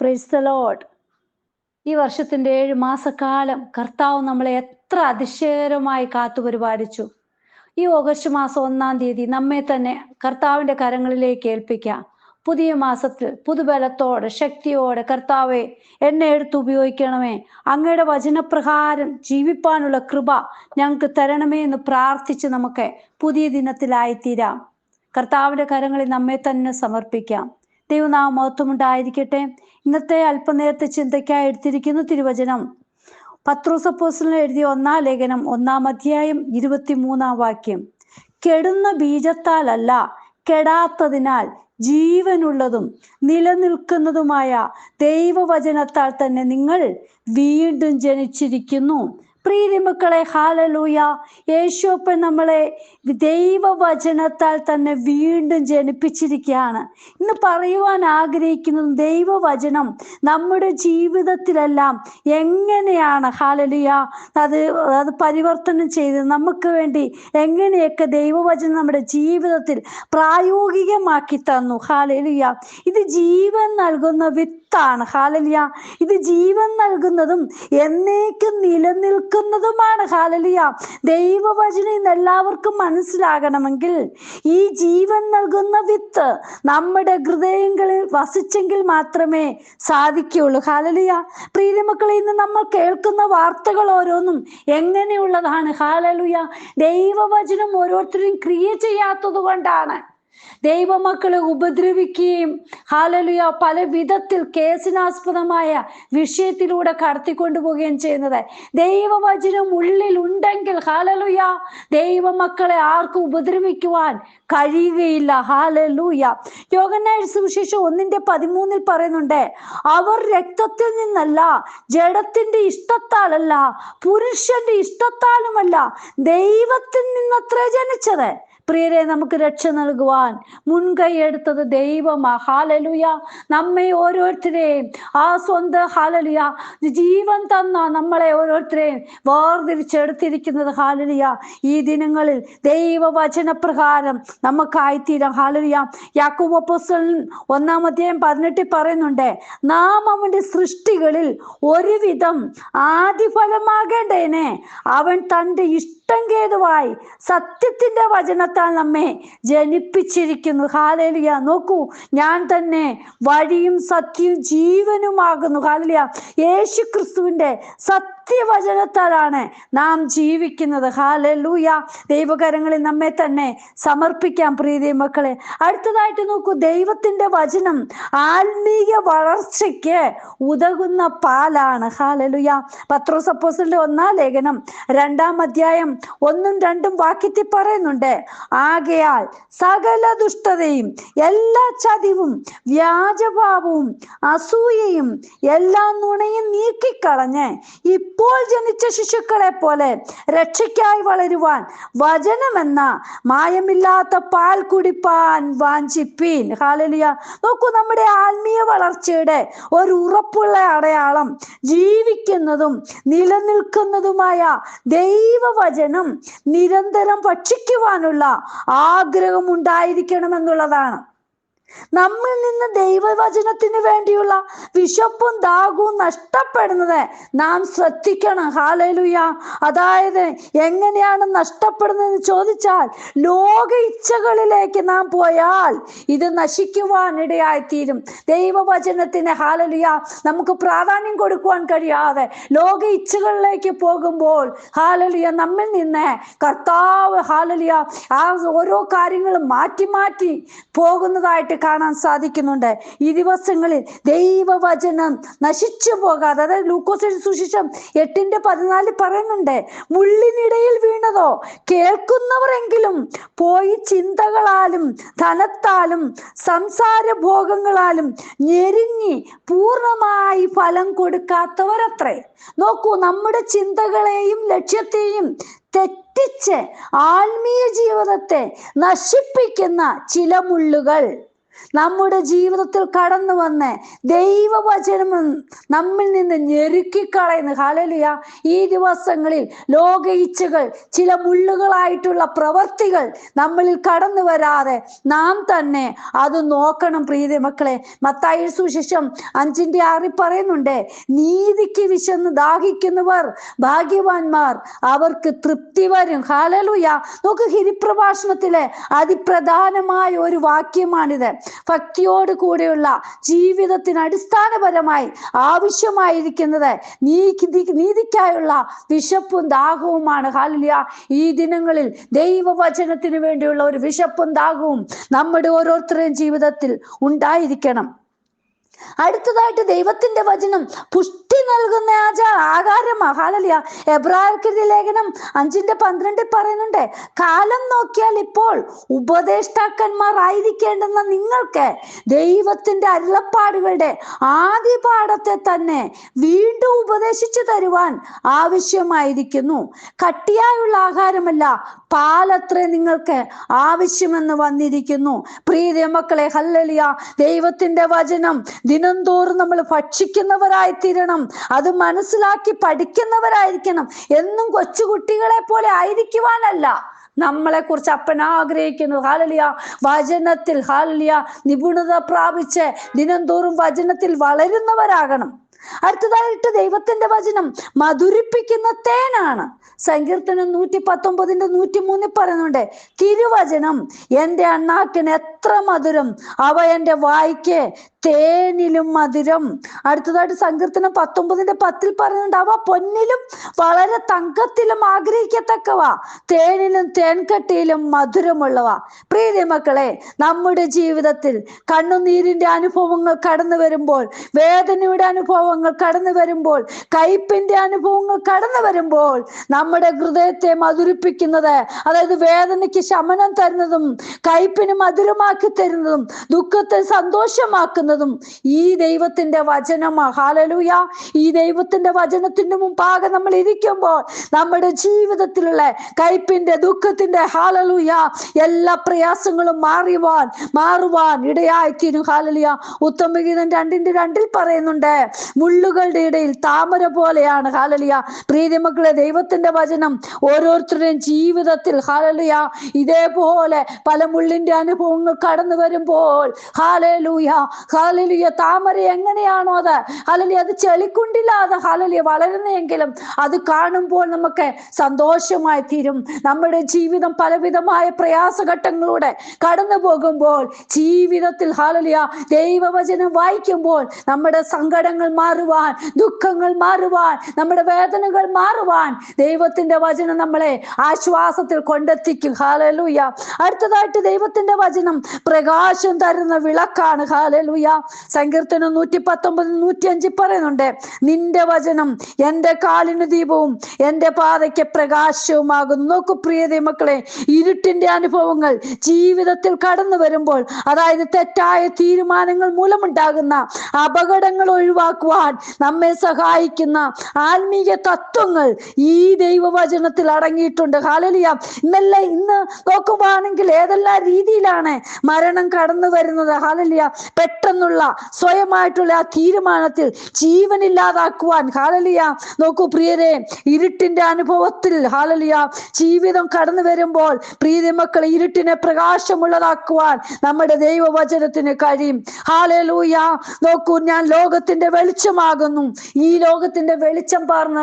Price ഈ വർഷത്തിന്റെ ഏഴ് മാസക്കാലം കർത്താവ് നമ്മളെ എത്ര അതിശയകരമായി കാത്തു പരിപാലിച്ചു. ഈ ഓഗസ്റ്റ് മാസം ഒന്നാം തീയതി നമ്മെ തന്നെ കർത്താവിന്റെ കരങ്ങളിലേക്ക് ഏൽപ്പിക്കാം. പുതിയ മാസത്തിൽ പുതുബലത്തോടെ ശക്തിയോടെ കർത്താവെ എന്നെ എടുത്ത് ഉപയോഗിക്കണമേ. അങ്ങയുടെ വചനപ്രകാരം ജീവിപ്പാനുള്ള കൃപ ഞങ്ങൾക്ക് തരണമേ എന്ന് പ്രാർത്ഥിച്ച് നമുക്ക് പുതിയ ദിനത്തിലായിത്തീരാം. കർത്താവിന്റെ കരങ്ങളിൽ നമ്മെ തന്നെ സമർപ്പിക്കാം. ദൈവനാമ മഹത്വമുണ്ടായിരിക്കട്ടെ ഇന്നത്തെ അല്പനേരത്തെ ചിന്തയ്ക്കായി എടുത്തിരിക്കുന്നു തിരുവചനം. പത്രോസപ്പോസിന് എഴുതിയ ഒന്നാം ലേഖനം ഒന്നാം അധ്യായം ഇരുപത്തിമൂന്നാം വാക്യം. കെടുന്ന ബീജത്താലല്ല കെടാത്തതിനാൽ ജീവനുള്ളതും നിലനിൽക്കുന്നതുമായ ദൈവവചനത്താൽ തന്നെ നിങ്ങൾ വീണ്ടും ജനിച്ചിരിക്കുന്നു. പ്രീതിമക്കളെ ഹാലലൂയ. യേശുപ്പൻ നമ്മളെ ദൈവവചനത്താൽ തന്നെ വീണ്ടും ജനിപ്പിച്ചിരിക്കുകയാണ്. ഇന്ന് പറയുവാൻ ആഗ്രഹിക്കുന്നത് ദൈവവചനം നമ്മുടെ ജീവിതത്തിലെല്ലാം എങ്ങനെയാണ് ഹാലലുയ? അത് അത് പരിവർത്തനം ചെയ്ത് നമുക്ക് വേണ്ടി എങ്ങനെയൊക്കെ ദൈവവചനം നമ്മുടെ ജീവിതത്തിൽ പ്രായോഗികമാക്കി തന്നു ഹാലലുയ? ഇത് ജീവൻ നൽകുന്ന വിത്താണ് ഹാലലിയ. ഇത് ജീവൻ നൽകുന്നതും എന്നേക്കും നിലനിൽക്കുന്നതുമാണ്. ഹാലലിയ. ദൈവവചനം ഇന്ന് എല്ലാവർക്കും മനസ്സിലാകണമെങ്കിൽ ഈ ജീവൻ നൽകുന്ന വിത്ത് നമ്മുടെ ഹൃദയങ്ങളിൽ വസിച്ചെങ്കിൽ മാത്രമേ സാധിക്കുകയുള്ളൂ. ഹാലലിയ. പ്രീതിമക്കളെ ഇന്ന് നമ്മൾ കേൾക്കുന്ന വാർത്തകൾ ഓരോന്നും എങ്ങനെയുള്ളതാണ്? ഹാലലുയ. ദൈവവചനം ഓരോരുത്തരും ക്രിയ ചെയ്യാത്തത് കൊണ്ടാണ്. ദൈവമക്കളെ ഉപദ്രവിക്കുകയും ഹാലലുയ പല വിധത്തിൽ കേസിനാസ്പദമായ വിഷയത്തിലൂടെ കടത്തിക്കൊണ്ടുപോവുകയും ചെയ്യുന്നത്. ദൈവവചനം ഉള്ളിൽ ഉണ്ടെങ്കിൽ ഹാലലുയ ദൈവമക്കളെ ആർക്കും ഉപദ്രവിക്കുവാൻ കഴിയുകയില്ല. ഹാലലൂയ യോഗനായ സുവിശേഷം ഒന്നിന്റെ പതിമൂന്നിൽ പറയുന്നുണ്ട് അവർ രക്തത്തിൽ നിന്നല്ല ജഡത്തിന്റെ ഇഷ്ടത്താലല്ല പുരുഷന്റെ ഇഷ്ടത്താലുമല്ല ദൈവത്തിൽ നിന്നത്ര ജനിച്ചത്. പ്രിയരെ നമുക്ക് രക്ഷ നൽകുവാൻ മുൻകൈ എടുത്തത് ദൈവമാ. ഹാലലുയ നമ്മെ ഓരോരുത്തരെയും ആ സ്വന്തം ഹാലലുയ ജീവൻ തന്ന നമ്മളെ ഓരോരുത്തരെയും വേർതിരിച്ചെടുത്തിരിക്കുന്നത് ഹാലലിയ ഈ ദിനങ്ങളിൽ ദൈവവചനപ്രകാരം നമുക്കായിത്തീരാം ഹാലലിയ യാക്കൂബ് ഒന്നാം അധ്യായം പതിനെട്ടിൽ പറയുന്നുണ്ട് നാം അവന്റെ സൃഷ്ടികളിൽ ഒരുവിധം ആദിഫലമാകേണ്ടതിനെ അവൻ തന്റെ ഇഷ്ടം കേതുവായി സത്യത്തിന്റെ വചനത്താൽ നമ്മെ ജനിപ്പിച്ചിരിക്കുന്നു. ഹാലേലിയ. നോക്കൂ ഞാൻ തന്നെ വഴിയും സത്യവും ജീവനുമാകുന്നു. ഹാലലിയ. യേശു ക്രിസ്തുവിന്റെ സത്യവചനത്താലാണ് നാം ജീവിക്കുന്നത്. ഹാലൂയ ദൈവകരങ്ങളിൽ നമ്മെ തന്നെ സമർപ്പിക്കാം പ്രീതി മക്കളെ. അടുത്തതായിട്ട് നോക്കൂ ദൈവത്തിന്റെ വചനം ആത്മീയ വളർച്ചയ്ക്ക് ഉതകുന്ന പാലാണ്. ഹാലലുയ പത്രോസപ്പോസിന്റെ ഒന്നാം ലേഖനം രണ്ടാം അധ്യായം ഒന്നും രണ്ടും വാക്യത്തിൽ പറയുന്നുണ്ട് ആകയാൽ സകല ദുഷ്ടതയും എല്ലാ ചതിവും വ്യാജഭാവവും അസൂയയും എല്ലാ നുണയും നീക്കിക്കളഞ്ഞ് ഇപ്പോൾ ജനിച്ച ശിശുക്കളെ പോലെ രക്ഷയ്ക്കായി വളരുവാൻ വചനമെന്ന മായമില്ലാത്ത പാൽ കുടിപ്പാൻ വാഞ്ചിപ്പീൻ. ഹാലലിയ നോക്കൂ നമ്മുടെ ആത്മീയ വളർച്ചയുടെ ഒരു ഉറപ്പുള്ള അടയാളം ജീവിക്കുന്നതും നിലനിൽക്കുന്നതുമായ ദൈവവചനം നിരന്തരം ഭക്ഷിക്കുവാനുള്ള ആഗ്രഹം ഉണ്ടായിരിക്കണമെന്നുള്ളതാണ് നമ്മിൽ നിന്ന് ദൈവവചനത്തിന് വേണ്ടിയുള്ള വിശപ്പും ദാഹവും നഷ്ടപ്പെടുന്നത് നാം ശ്രദ്ധിക്കണം. ഹാലലുയ അതായത് എങ്ങനെയാണ് നഷ്ടപ്പെടുന്നതെന്ന് ചോദിച്ചാൽ ലോക ഇച്ഛകളിലേക്ക് നാം പോയാൽ ഇത് നശിക്കുവാനിടയായിത്തീരും ദൈവവചനത്തിന് ഹാലലുയ നമുക്ക് പ്രാധാന്യം കൊടുക്കുവാൻ കഴിയാതെ ലോക ഇച്ഛകളിലേക്ക് പോകുമ്പോൾ ഹാലലുയ നമ്മിൽ നിന്ന് കർത്താവ് ഹാലലുയ ആ ഓരോ കാര്യങ്ങളും മാറ്റി മാറ്റി പോകുന്നതായിട്ട് കാണാൻ സാധിക്കുന്നുണ്ട്. ഈ ദിവസങ്ങളിൽ ദൈവവചനം നശിച്ചു പോകാതെ അതായത് ലൂക്കോസ് സുശിഷം എട്ടിന്റെ പതിനാലിൽ പറയുന്നുണ്ട് മുള്ളിനിടയിൽ വീണതോ? കേൾക്കുന്നവരെങ്കിലും പോയി ചിന്തകളാലും ധനത്താലും സംസാര ഭോഗങ്ങളാലും ഞെരുങ്ങി പൂർണമായി ഫലം കൊടുക്കാത്തവരത്രേ. നോക്കൂ നമ്മുടെ ചിന്തകളെയും ലക്ഷ്യത്തെയും തെറ്റിച്ച് ആത്മീയ ജീവിതത്തെ നശിപ്പിക്കുന്ന ചില മുള്ളുകൾ. നമ്മുടെ ജീവിതത്തിൽ കടന്നു വന്ന് ദൈവവചനം നമ്മിൽ നിന്ന് ഞെരുക്കിക്കളയുന്നു. ഹാലലിയ ഈ ദിവസങ്ങളിൽ ലോക ഇച്ഛകൾ ചില മുള്ളുകളായിട്ടുള്ള പ്രവർത്തികൾ നമ്മളിൽ കടന്നു വരാതെ നാം തന്നെ അത് നോക്കണം പ്രീതി മക്കളെ. മത്തായി സുശിഷം അഞ്ചിന്റെ ആറിൽ പറയുന്നുണ്ട് നീതിക്ക് വിശന്ന് ദാഹിക്കുന്നവർ ഭാഗ്യവാന്മാർ അവർക്ക് തൃപ്തി വരും. ഹാലലുയ നോക്ക് ഹിരിപ്രഭാഷണത്തിലെ അതിപ്രധാനമായ ഒരു വാക്യമാണിത്. ഭക്തിയോട് കൂടെയുള്ള ജീവിതത്തിന് അടിസ്ഥാനപരമായി ആവശ്യമായിരിക്കുന്നത് നീതി നീതിക്കായുള്ള വിശപ്പും ദാഹവുമാണ്. ഹാലിയ ഈ ദിനങ്ങളിൽ ദൈവവചനത്തിന് വേണ്ടിയുള്ള ഒരു വിശപ്പും ദാഹവും നമ്മുടെ ഓരോരുത്തരുടെയും ജീവിതത്തിൽ ഉണ്ടായിരിക്കണം. അടുത്തതായിട്ട് ദൈവത്തിന്റെ വചനം പുഷ്ടി നൽകുന്ന ആചാ ആകാരം മഹാലലിയ. എബ്രാഹിം ലേഖനം അഞ്ചിന്റെ പന്ത്രണ്ടിൽ പറയുന്നുണ്ട് കാലം നോക്കിയാൽ ഇപ്പോൾ ഉപദേഷ്ടാക്കന്മാർ ആയിരിക്കേണ്ടെന്ന നിങ്ങൾക്ക് ദൈവത്തിന്റെ അരുളപ്പാടുകളുടെ ആദ്യ പാഠത്തെ തന്നെ വീണ്ടും ഉപദേശിച്ചു തരുവാൻ ആവശ്യമായിരിക്കുന്നു. കട്ടിയായുള്ള ആഹാരമല്ല പാലത്രേ നിങ്ങൾക്ക് ആവശ്യമെന്ന് വന്നിരിക്കുന്നു. പ്രീതി മക്കളെ ഹല്ലലിയ. ദൈവത്തിന്റെ വചനം ദിനംതോറും നമ്മൾ ഭക്ഷിക്കുന്നവരായി തീരണം അത് മനസ്സിലാക്കി പഠിക്കുന്നവരായിരിക്കണം. എന്നും കൊച്ചുകുട്ടികളെ പോലെ ആയിരിക്കുവാനല്ല. നമ്മളെ കുറിച്ച് അപ്പൻ ആഗ്രഹിക്കുന്നു. ഹാലലിയ വചനത്തിൽ ഹാലലിയ നിപുണത പ്രാപിച്ച് ദിനംതോറും വചനത്തിൽ വളരുന്നവരാകണം. അടുത്തതായിട്ട് ദൈവത്തിന്റെ വചനം മധുരിപ്പിക്കുന്ന തേനാണ്. സങ്കീർത്തനം നൂറ്റി പത്തൊമ്പതിന്റെ നൂറ്റി മൂന്നിൽ പറയുന്നുണ്ട് തിരുവചനം എന്റെ അണ്ണാക്കിന് എത്ര മധുരം അവ എന്റെ വായിക്ക് തേനിലും മധുരം. അടുത്തതായിട്ട് സങ്കീർത്തനം പത്തൊമ്പതിന്റെ പത്തിൽ പറയുന്നുണ്ട് അവ പൊന്നിലും വളരെ തങ്കത്തിലും ആഗ്രഹിക്കത്തക്കവ തേനിലും തേൻകട്ടിയിലും മധുരമുള്ളവ. പ്രീതി മക്കളെ നമ്മുടെ ജീവിതത്തിൽ കണ്ണുനീരിന്റെ അനുഭവങ്ങൾ കടന്നു വരുമ്പോൾ വേദനയുടെ അനുഭവങ്ങൾ കടന്നു വരുമ്പോൾ കയ്പിന്റെ അനുഭവങ്ങൾ കടന്നു വരുമ്പോൾ നമ്മുടെ ഹൃദയത്തെ മധുരിപ്പിക്കുന്നത് അതായത് വേദനയ്ക്ക് ശമനം തരുന്നതും കയ്പിന് മധുരമാക്കി തരുന്നതും ദുഃഖത്തെ സന്തോഷമാക്കുന്നതും ഈ ദൈവത്തിന്റെ വചനം ഹാലലൂയ ഈ ദൈവത്തിന്റെ വചനത്തിന്റെ മുമ്പാകെ നമ്മൾ ഇരിക്കുമ്പോൾ നമ്മുടെ ജീവിതത്തിലുള്ള കയ്പിന്റെ ദുഃഖത്തിന്റെ ഹാലലൂയ എല്ലാ പ്രയാസങ്ങളും മാറിവാൻ മാറുവാൻ ഇടയായിത്തീരും. ഹാലലിയ ഉത്തമഗീതം രണ്ടിന്റെ രണ്ടിൽ പറയുന്നുണ്ട് മുള്ളുകളുടെ ഇടയിൽ താമര പോലെയാണ്. ഹാലലിയ പ്രീതി മക്കളെ ദൈവത്തിന്റെ വചനം ഓരോരുത്തരുടെയും ജീവിതത്തിൽ ഹാലലിയ ഇതേപോലെ പല മുള്ളിന്റെ അനുഭവങ്ങൾ കടന്നു വരുമ്പോൾ ഹാലലൂയ ഹാലലിയ താമര എങ്ങനെയാണോ അത്? ഹാലലി അത് ചെളിക്കുണ്ടില്ലാതെ ഹാലലിയ വളരുന്നെങ്കിലും അത് കാണുമ്പോൾ നമുക്ക് സന്തോഷമായി തീരും. നമ്മുടെ ജീവിതം പലവിധമായ പ്രയാസഘട്ടങ്ങളിലൂടെ കടന്നു പോകുമ്പോൾ ജീവിതത്തിൽ ഹാലലിയ ദൈവവചനം വായിക്കുമ്പോൾ നമ്മുടെ സങ്കടങ്ങൾ മാറുവാൻ ദുഃഖങ്ങൾ മാറുവാൻ നമ്മുടെ വേദനകൾ മാറുവാൻ ദൈവത്തിന്റെ വചനം നമ്മളെ ആശ്വാസത്തിൽ കൊണ്ടെത്തിക്കും. ഹാലലൂയ അടുത്തതായിട്ട് ദൈവത്തിന്റെ വചനം പ്രകാശം തരുന്ന വിളക്കാണ്. ഹാലലൂയ സങ്കീർത്തനം നൂറ്റി പത്തൊമ്പത് നൂറ്റി അഞ്ചിൽ പറയുന്നുണ്ട് നിന്റെ വചനം എന്റെ കാലിന് ദീപവും എന്റെ പാതയ്ക്ക് പ്രകാശവുമാകുന്നു. നോക്കു പ്രിയ മക്കളെ ഇരുട്ടിന്റെ അനുഭവങ്ങൾ ജീവിതത്തിൽ കടന്നു വരുമ്പോൾ അതായത് തെറ്റായ തീരുമാനങ്ങൾ മൂലമുണ്ടാകുന്ന അപകടങ്ങൾ ഒഴിവാക്കുവാൻ നമ്മെ സഹായിക്കുന്ന ആത്മീയ തത്വങ്ങൾ ഈ ദൈവവചനത്തിൽ അടങ്ങിയിട്ടുണ്ട്. ഹാലലിയ ഇന്നല്ല ഇന്ന് നോക്കുവാണെങ്കിൽ ഏതെല്ലാം രീതിയിലാണ് മരണം കടന്നു വരുന്നത്? ഹാലലിയ പെട്ടെന്നുള്ള സ്വയമായിട്ടുള്ള ആ തീരുമാനത്തിൽ ജീവൻ ഇല്ലാതാക്കുവാൻ ഹാലലിയ. നോക്കൂ പ്രിയരെ ഇരുട്ടിന്റെ അനുഭവത്തിൽ ഹാലലിയ ജീവിതം കടന്നു വരുമ്പോൾ പ്രീതി മക്കളെ ഇരുട്ടിനെ പ്രകാശമുള്ളതാക്കുവാൻ നമ്മുടെ ദൈവവചനത്തിന് കഴിയും. ഹാലലൂയ. നോക്കൂ ഞാൻ ലോകത്തിന്റെ വെളിച്ചമാകുന്നു. ഈ ലോകത്തിന്റെ വെളിച്ചം പറഞ്ഞ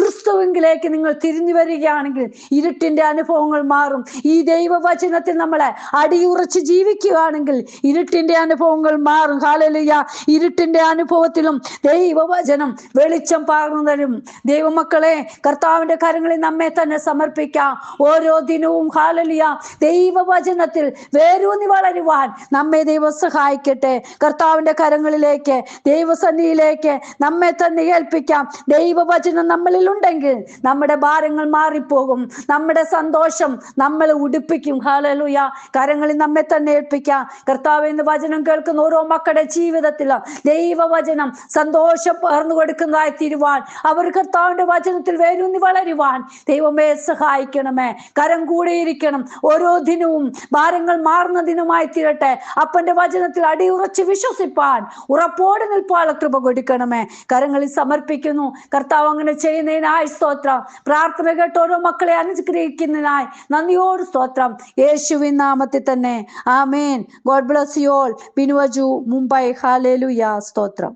ക്രിസ്തുവിലേക്ക് നിങ്ങൾ തിരിഞ്ഞു വരികയാണെങ്കിൽ ഇരുട്ടിന്റെ അനുഭവങ്ങൾ മാറും. ഈ ദൈവവചനത്തിൽ നമ്മളെ അടിയുറച്ച് ജീവിക്കുകയാണെങ്കിൽ ഇരുട്ടിന്റെ അനുഭവങ്ങൾ മാറും. ഹാലലുയ ഇരുട്ടിന്റെ അനുഭവത്തിലും ദൈവവചനം വെളിച്ചം പകർന്നു തരും ദൈവമക്കളെ കർത്താവിന്റെ കാര്യങ്ങളിൽ നമ്മെ തന്നെ സമർപ്പിക്കാം. ഓരോ ദിനവും ഹാലലിയ ദൈവവചനത്തിൽ വേരൂന്നി വളരുവാൻ നമ്മെ ദൈവം സഹായിക്കട്ടെ. കർത്താവിന്റെ കരങ്ങളിലേക്ക് ദൈവസന്നിധിയിലേക്ക് നമ്മെ തന്നെ ഏൽപ്പിക്കാം. ദൈവവചനം നമ്മളിൽ ഉണ്ടെങ്കിൽ നമ്മുടെ ഭാരങ്ങൾ മാറിപ്പോകും. നമ്മുടെ സന്തോഷം നമ്മൾ ഉടുപ്പിക്കും. ഹാലലുയ കരങ്ങളിൽ നമ്മെ തന്നെ ഏൽപ്പിക്കാം. കർത്താവ് എന്ന് വചനം കേൾക്കുന്ന ഓരോ മക്കൾ മക്കളുടെ ജീവിതത്തിൽ ദൈവവചനം സന്തോഷം പകർന്നു കൊടുക്കുന്നതായി തീരുവാൻ അവർ കർത്താവിന്റെ വചനത്തിൽ വേരൂന്നി വളരുവാൻ ദൈവമേ സഹായിക്കണമേ. കരം കൂടിയിരിക്കണം. ഓരോ ദിനവും ഭാരങ്ങൾ മാറുന്ന ദിനമായി തീരട്ടെ. അപ്പന്റെ വചനത്തിൽ അടിയുറച്ച് വിശ്വസിപ്പാൻ ഉറപ്പോടെ നിൽപ്പാളെ കൃപ കൊടുക്കണമേ. കരങ്ങളിൽ സമർപ്പിക്കുന്നു. കർത്താവ് അങ്ങനെ ചെയ്യുന്നതിനായി സ്തോത്രം. പ്രാർത്ഥന കേട്ട് ഓരോ മക്കളെ അനുഗ്രഹിക്കുന്നതിനായി നന്ദിയോട് സ്തോത്രം. യേശുവിൻ നാമത്തിൽ തന്നെ. ആമേൻ. God bless you all. ബിനുവജു Mumbai ഹാലേലുയ സ്തോത്രം.